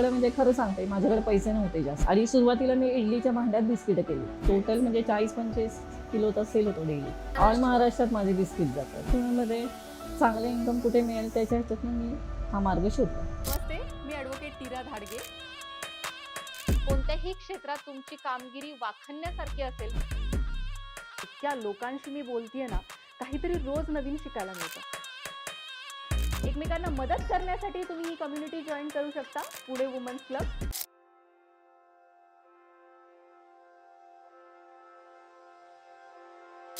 माझ्याकडे म्हणजे खरं सांगते माझ्याकडे पैसे नव्हते जास्त. आणि सुरुवातीला मी इडलीच्या भांड्यात बिस्किटं केली. टोटल म्हणजे चाळीस पंचवीस किलोचा सेल होतो डेली ऑल महाराष्ट्रात माझे बिस्किट जातात. पुण्यामध्ये चांगले इन्कम कुठे मिळेल त्याच्या ह्याच्यातून मी हा मार्ग शोधला नमस्ते मी ॲडव्होकेट टीरा धाडगे. कोणत्याही क्षेत्रात तुमची कामगिरी वाखणण्यासारखी असेल इतक्या लोकांशी मी बोलतीये ना काहीतरी रोज नवीन शिकायला मिळतं. एकमेकांना मदत करण्यासाठी तुम्ही ही कम्युनिटी जॉईन करू शकता पुणे वुमन्स क्लब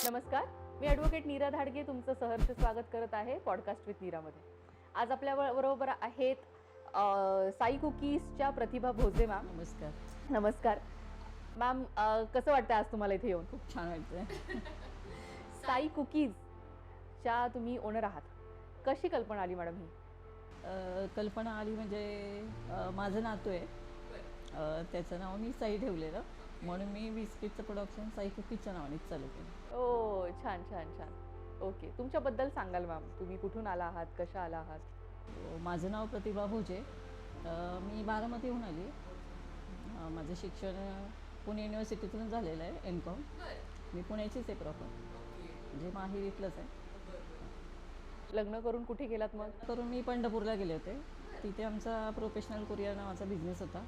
नमस्कार मी ॲडव्होकेट नीरा धाडगे तुमचं सहर्ष स्वागत करत आहे पॉडकास्ट विथ नीरामध्ये आज आपल्या बरोबर आहेत अ, साई कुकीजच्या प्रतिभा भोजे मॅम नमस्कार. नमस्कार. मॅम अ, कसं वाटतं आज तुम्हाला इथे येऊन? खूप छान वाटतंय. साई कुकीजच्या तुम्ही ओनर आहात. कशी कल्पना आली मॅडम ही? कल्पना आली म्हणजे माझं नातू आहे. त्याचं नाव मी साई ठेवलेलं. म्हणून मी बिस्किटचं प्रोडक्शन साई कुकीजच्या नावानेच चालू केलं. ओ छान छान छान. ओके तुमच्याबद्दल सांगाल मॅम. तुम्ही कुठून आला आहात? कशा आला आहात? माझं नाव प्रतिभा भोजे. मी बारामतीहून आली. माझं शिक्षण पुणे युनिव्हर्सिटीतून झालेलं आहे एम कॉम. मी पुण्याचीच आहे प्रॉपर म्हणजे माहीर इथलंच आहे. लग्न करून कुठे गेलात मग? करून मी पंढरपूरला गेले होते. तिथे आमचा प्रोफेशनल कुरिअर नावाचा बिझनेस होता.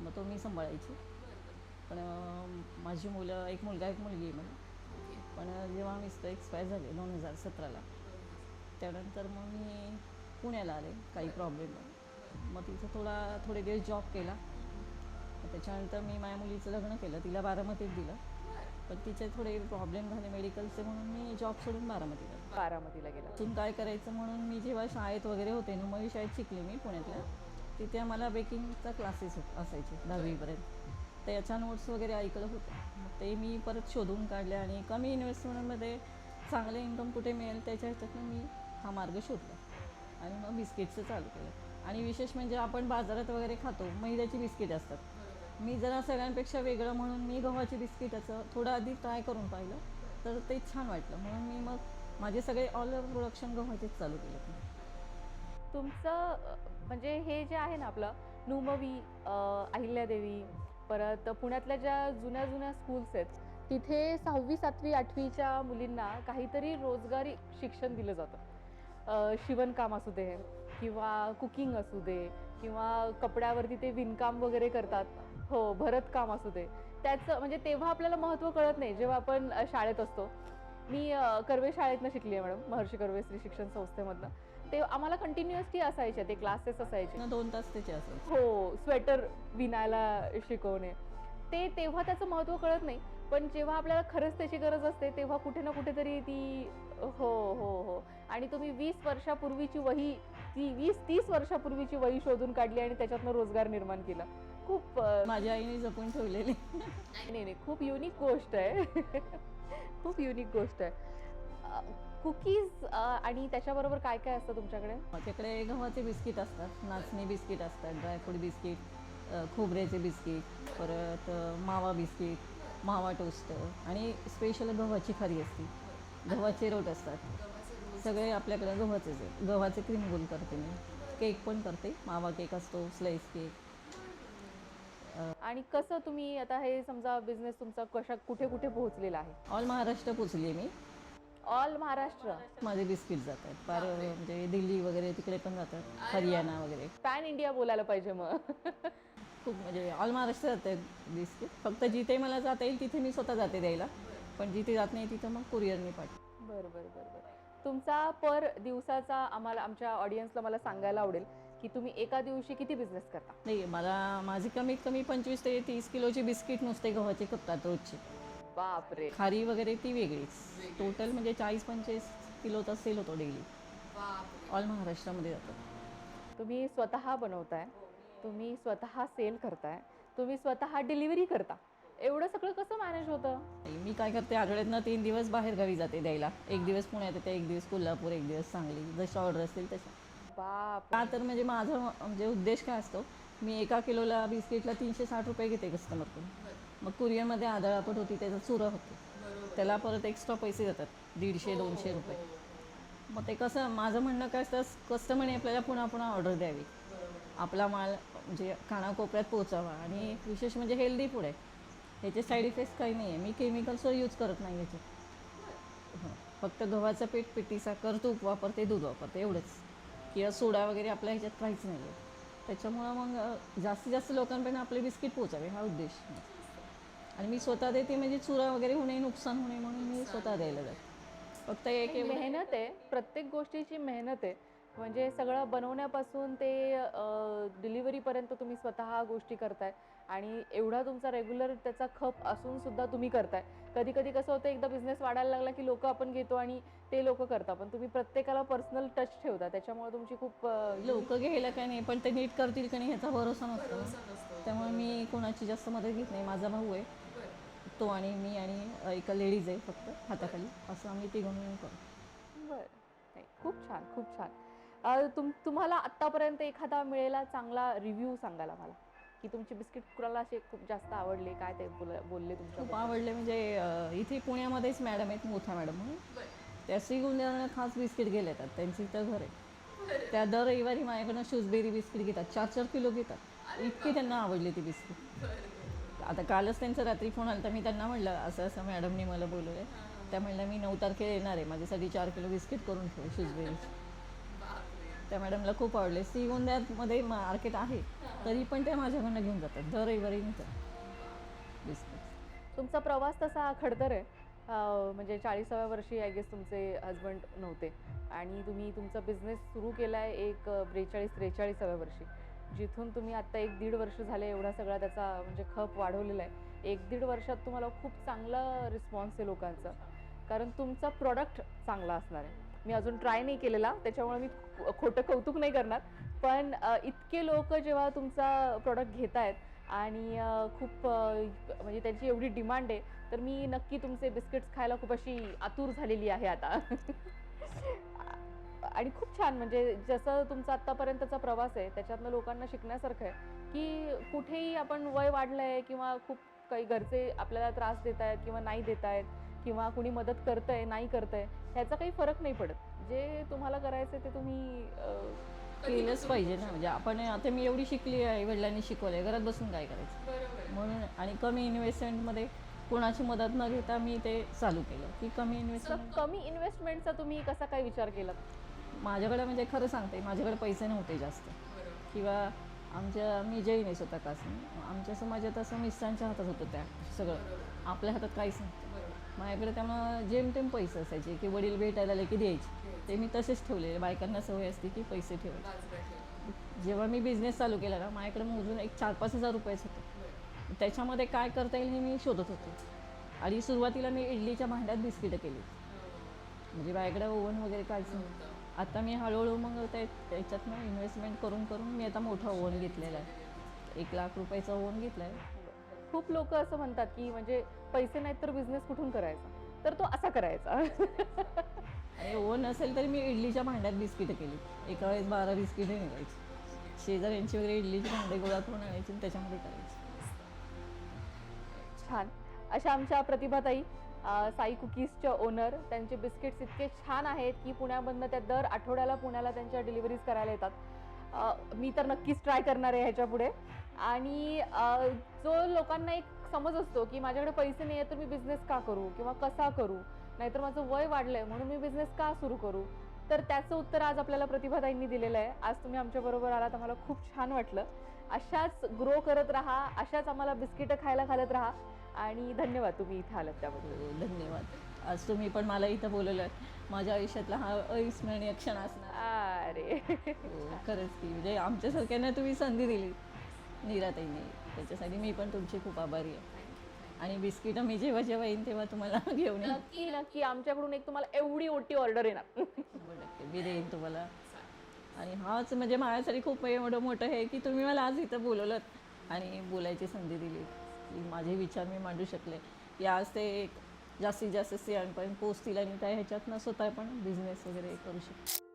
मग तो मी सांभाळायची. पण माझी मुलं एक मुलगा एक मुलगी आहे मला पण जेव्हा मिस्टर एक्सपायर झाले दोन हजार सतराला त्यानंतर मग मी पुण्याला आले काही प्रॉब्लेम मग तिथं थोडा थोडे दिवस जॉब केला. त्याच्यानंतर मी माझ्या मुलीचं लग्न केलं. तिला बारामतीत दिलं. पण तिचे थोडे प्रॉब्लेम झाले मेडिकलचे म्हणून मी जॉब सोडून बारामतीला. बारामतीला गेला. तिथून काय करायचं म्हणून मी जेव्हा शाळेत वगैरे होते ना मग शाळेत शिकले मी पुण्यातल्या. तिथे आम्हाला बेकिंगचा क्लासेस होत असायचे दहावीपर्यंत. त्याच्या नोट्स वगैरे ऐकलं होतं. मग ते मी परत शोधून काढले आणि कमी इन्व्हेस्टमेंटमध्ये चांगलं इन्कम कुठे मिळेल त्याच्या ह्याच्यातून मी हा मार्ग शोधला. आणि मग बिस्किटचं चालू केलं. आणि विशेष म्हणजे आपण बाजारात वगैरे खातो मैद्याची बिस्किट असतात. मी जरा सगळ्यांपेक्षा वेगळं म्हणून मी गव्हाची बिस्किटाचं थोडं आधी ट्राय करून पाहिलं तर ते छान वाटलं. म्हणून मी मग माझे सगळे ऑल प्रोडक्शन गव्हाचेच चालू केले तुमचं म्हणजे हे जे आहे ना आपलं नुमवी अहिल्यादेवी परत पुण्यातल्या ज्या जुन्या जुन्या स्कूल्स आहेत तिथे सहावी सातवी आठवीच्या मुलींना काहीतरी रोजगारी शिक्षण दिलं जातं. शिवणकाम असू दे किंवा कुकिंग असू दे किंवा कपड्यावरती ते विणकाम वगैरे करतात. हो भरतकाम असू दे. त्याचं म्हणजे तेव्हा आपल्याला महत्त्व कळत नाही जेव्हा आपण शाळेत असतो. मी कर्वे शाळेतनं शिकली आहे मॅडम महर्षी कर्वे स्त्री शिक्षण संस्थेमधनं. ते आम्हाला कंटिन्युअसली असायचे ते क्लासेस असायचे. ना दोन तास त्याचे हो स्वेटर विणायला शिकवणे. ते तेव्हा त्याचं महत्त्व कळत नाही. पण जेव्हा आपल्याला खरंच त्याची गरज असते तेव्हा कुठे ना कुठेतरी ती हो हो हो. आणि तुम्ही वीस वर्षापूर्वीची वही ती वीस तीस वर्षापूर्वीची वही शोधून काढली आणि त्याच्यातनं रोजगार निर्माण केला. खूप माझ्या आईने जपून ठेवलेले. नाही नाही. खूप युनिक गोष्ट आहे. खूप युनिक गोष्ट आहे. कुकीज आणि त्याच्याबरोबर काय काय असतं तुमच्याकडे? माझ्याकडे गव्हाचे बिस्किट असतात नाचणी बिस्किट असतात ड्रायफ्रूट बिस्किट. खोबऱ्याचे बिस्किट परत मावा बिस्किट मावा टोस्ट आणि स्पेशल गव्हाची खारी असते. गव्हाचे रोट असतात. सगळे आपल्याकडे गव्हाचेच आहे गव्हाचे क्रीम करते मी. केक पण करते. मावा केक असतो स्लाईस केक आणि कसं तुम्ही आता हे समजा बिझनेस तुमचा कशा कुठे कुठे पोहोचलेला आहे? ऑल महाराष्ट्र पोचली मी. ऑल महाराष्ट्र? माझे बिस्किट जातात. फार म्हणजे दिल्ली वगैरे तिकडे पण जातात. हरियाणा वगैरे. पॅन इंडिया बोलायला पाहिजे मग. खूप म्हणजे ऑल महाराष्ट्र जात बिस्किट फक्त जिथे मला जाता येईल तिथे मी स्वतः जाते द्यायला. पण जिथे जात नाही तिथं मग कुरिअरने पाठ बरं बरं बरं बरं. तुमचा पर दिवसाचा आम्हाला आमच्या ऑडियन्सला मला सांगायला आवडेल की तुम्ही एका दिवशी किती बिझनेस करता? नाही मला माझी कमीत कमी पंचवीस ते तीस किलोची बिस्किट नुसते गव्हाचे खपतात रोजचे. बापरे. खारी वगैरे ती वेगळीच. टोटल म्हणजे चाळीस पंचेचाळीस किलोचा सेल होतो डेली ऑल महाराष्ट्रामध्ये जातो. तुम्ही स्वतः बनवताय. तुम्ही स्वतः सेल करताय तुम्ही स्वतः डिलिव्हरी करता. एवढं सगळं कसं मॅनेज होतं? मी काय करते आठवड्यातनं तीन दिवस बाहेर गावी जाते द्यायला. एक दिवस पुण्यात येते एक दिवस कोल्हापूर एक दिवस सांगली. जशी ऑर्डर असतील तशा बाप. का तर म्हणजे माझा म्हणजे उद्देश काय असतो मी एका किलोला बिस्किटला तीनशे साठ रुपये घेते कस्टमरकडून मग कुरिअरमध्ये आदळापट होती त्याचा चुरा होतो. त्याला परत एक्स्ट्रा पैसे जातात दीडशे दोनशे रुपये. मग ते कसं माझं म्हणणं काय असतं कस्टमरने आपल्याला पुन्हा पुन्हा ऑर्डर द्यावी. आपला माल म्हणजे कानाकोपऱ्यात पोचावा आणि विशेष म्हणजे हेल्दी फूड आहे. ह्याचे साईड इफेक्ट्स काही नाही आहे मी केमिकल्सवर यूज करत नाही हं. फक्त गव्हाचं पीठ पिठी साखर तूप वापरते दूध वापरते एवढंच. किंवा सोडा वगैरे आपल्या ह्याच्यात काहीच नाही आहे त्याच्यामुळं मग जास्तीत जास्त लोकांपर्यंत आपले बिस्किट पोचावे हा उद्देश. आणि मी स्वतः देते म्हणजे चुरा वगैरे होणे नुकसान होणे म्हणून मी स्वतः द्यायला जाते. फक्त एक मेहनत आहे. प्रत्येक गोष्टीची मेहनत आहे. म्हणजे सगळं बनवण्यापासून ते डिलिव्हरीपर्यंत तुम्ही स्वतः गोष्टी करताय. आणि एवढा तुमचा रेग्युलर त्याचा खप असून सुद्धा तुम्ही करताय. कधी कधी कसं होतं एकदा बिझनेस वाढायला लागला की लोक आपण घेतो आणि ते लोक करतात. पण तुम्ही प्रत्येकाला पर्सनल टच ठेवता. त्याच्यामुळे तुमची खूप लोक घ्यायला काय नाही पण ते नीट करतील का नाही ह्याचा भरोसा नसतो. त्यामुळे मी कोणाची जास्त मदत घेत नाही. माझा भाऊ आहे. तो आणि मी आणि एक लेडीज आहे फक्त हाताखाली. असं आम्ही तिघं मिळून करतो. बरं. खूप छान खूप छान. तुम तुम्हाला आत्तापर्यंत एखादा मिळेला चांगला रिव्ह्यू सांगाल आम्हाला? की तुमची बिस्किट कुणाला असे खूप जास्त आवडले? काय ते बोल- बोलले खूप तुमच्या आवडले म्हणजे इथे पुण्यामध्येच मॅडम आहेत मोठ्या मॅडम म्हणून. त्या श्रीगुंजाला खास बिस्किट गेले येतात त्यांची इथं घर आहे. त्या दर रविवारी माझ्याकडनं शूजबेरी बिस्किट घेतात. चार चार किलो घेतात. इतकी त्यांना आवडली ती बिस्किट. आता कालच त्यांचा रात्री फोन आला तर मी त्यांना म्हणलं असं असं मॅडमनी मला बोलवलं त्या म्हणल्या मी नऊ तारखेला येणार आहे. माझ्यासाठी चार किलो बिस्किट करून ठेव शूजबेरीची त्या मॅडमला खूप आवडले. सी श्रीगोंद्यामध्ये मार्केट आहे तरी पण त्या माझ्याकडनं घेऊन जातात दर रविवारी नेतात. बिस्किट तुमचा प्रवास तसा खडतर आहे. म्हणजे चाळीसाव्या वर्षी आय गेस तुमचे हजबंड नव्हते. आणि तुम्ही तुमचा बिझनेस सुरू केला आहे एक ब्रेचाळीस त्रेचाळीसाव्या वर्षी. जिथून तुम्ही आत्ता एक दीड वर्ष झाले एवढा सगळा त्याचा म्हणजे खप वाढवलेला आहे. एक दीड वर्षात तुम्हाला खूप चांगला रिस्पॉन्स आहे लोकांचा. कारण तुमचा प्रॉडक्ट चांगला असणार आहे. मी अजून ट्राय नाही केलेला त्याच्यामुळे मी खो- खोटं कौतुक नाही करणार. पण इतके लोक जेव्हा तुमचा प्रॉडक्ट घेत आहेत आणि खूप म्हणजे त्याची एवढी डिमांड आहे तर मी नक्की तुमचे बिस्किट्स खायला खूप अशी आतुर झालेली आहे आता. आणि खूप छान म्हणजे जसं तुमचा आत्तापर्यंतचा प्रवास आहे त्याच्यातनं लोकांना शिकण्यासारखं आहे की कुठेही आपण वय वाढलं आहे किंवा खूप काही घरचे आपल्याला त्रास देत आहेत किंवा नाही देत आहेत किंवा कुणी मदत करतंय नाही करतंय ह्याचा काही फरक नाही पडत. जे तुम्हाला करायचं ते तुम्ही केलंच पाहिजे ना. म्हणजे आपण आता मी एवढी शिकली आहे वडिलांनी शिकवलंय घरात बसून काय करायचं? म्हणून आणि कमी इन्व्हेस्टमेंटमध्ये कोणाची मदत न घेता मी ते चालू केलं. की कमी इन्व्हेस्टमेंट कमी इन्व्हेस्टमेंटचा तुम्ही कसा काय विचार केला? माझ्याकडे म्हणजे खरं सांगते माझ्याकडे पैसे नव्हते जास्त. किंवा आमच्या मी जैन आहे स्वतः कासनी आमच्या समाजात असं मिस्टरांच्या हातात होतं त्या सगळं. आपल्या हातात काहीच नव्हतं. माझ्याकडे त्यामुळं जेमतेम पैसे असायचे की वडील भेटायला आले की द्यायचे. ते मी तसेच ठेवलेले. बायकांना सवय असते की पैसे ठेवायचे. जेव्हा मी बिझनेस चालू केला ना माझ्याकडे मोजून एक चार पाच हजार रुपयेच होते. त्याच्यामध्ये काय करता येईल हे मी शोधत होते. आणि सुरुवातीला मी इडलीच्या भांड्यात बिस्किटं केली. म्हणजे माझ्याकडे ओव्हन वगैरे काहीच नव्हतं. आता मी हळूहळू मग त्या त्याच्यातनं इन्व्हेस्टमेंट करून करून मी आता मोठा ओव्हन घेतलेला आहे. एक लाख रुपयाचा ओव्हन घेतला आहे खूप लोक असं म्हणतात की म्हणजे पैसे नाहीत तर बिझनेस कुठून करायचा? तर तो असा करायचा. आणि ओव्हन असेल तरी मी इडलीच्या भांड्यात बिस्किटं केली. एका वेळेस बारा बिस्किटं निघायची. शेजाऱ्यांची वगैरे इडलीचे भांडे गोळा करून आणायची आणि त्याच्यामध्ये करायची. छान. अशा आमच्या प्रतिभाताई साई कुकीजच्या ओनर त्यांचे बिस्किट्स इतके छान आहेत की पुण्यामधनं त्या दर आठवड्याला पुण्याला त्यांच्या डिलिव्हरीज करायला येतात. मी तर नक्कीच ट्राय करणार आहे ह्याच्या पुढे आणि जो लोकांना एक समज असतो की माझ्याकडे पैसे नाही आहेत तर मी बिझनेस का करू किंवा कसा करू? नाहीतर माझं वय वाढलंय म्हणून मी बिझनेस का सुरू करू? तर त्याचं उत्तर आज आपल्याला प्रतिभाताईंनी दिलेलं आहे. आज तुम्ही आमच्याबरोबर आलात. आम्हाला खूप छान वाटलं. अशाच ग्रो करत राहा. अशाच आम्हाला बिस्किटं खायला घालत राहा. आणि धन्यवाद तुम्ही इथे आलात त्याबद्दल. हो, धन्यवाद. आज तुम्ही पण मला इथं बोलवलं. माझ्या आयुष्यातला हा अविस्मरणीय क्षण असणार. अरे. हो, खरंच की. म्हणजे आमच्यासारख्यांना तुम्ही संधी दिली. निराताईने त्याच्यासाठी मी पण तुमची खूप आभारी आहे. आणि बिस्किटं मी जेव्हा जेव्हा येईन तेव्हा तुम्हाला घेऊन येईन. नक्की नक्की. आमच्याकडून एक तुम्हाला एवढी मोठी ऑर्डर येणार. शंभर टक्के. मी देईन तुम्हाला. आणि हाच म्हणजे माझ्यासाठी खूप एवढं मोठं आहे की तुम्ही मला आज इथं बोलवलं आणि बोलायची संधी दिली. की माझे विचार मी मांडू शकले. की आज ते एक जास्तीत जास्त स्त्रियांपर्यंत पोचतील आणि त्या ह्याच्यातनं स्वतः पण बिझनेस वगैरे करू शकतो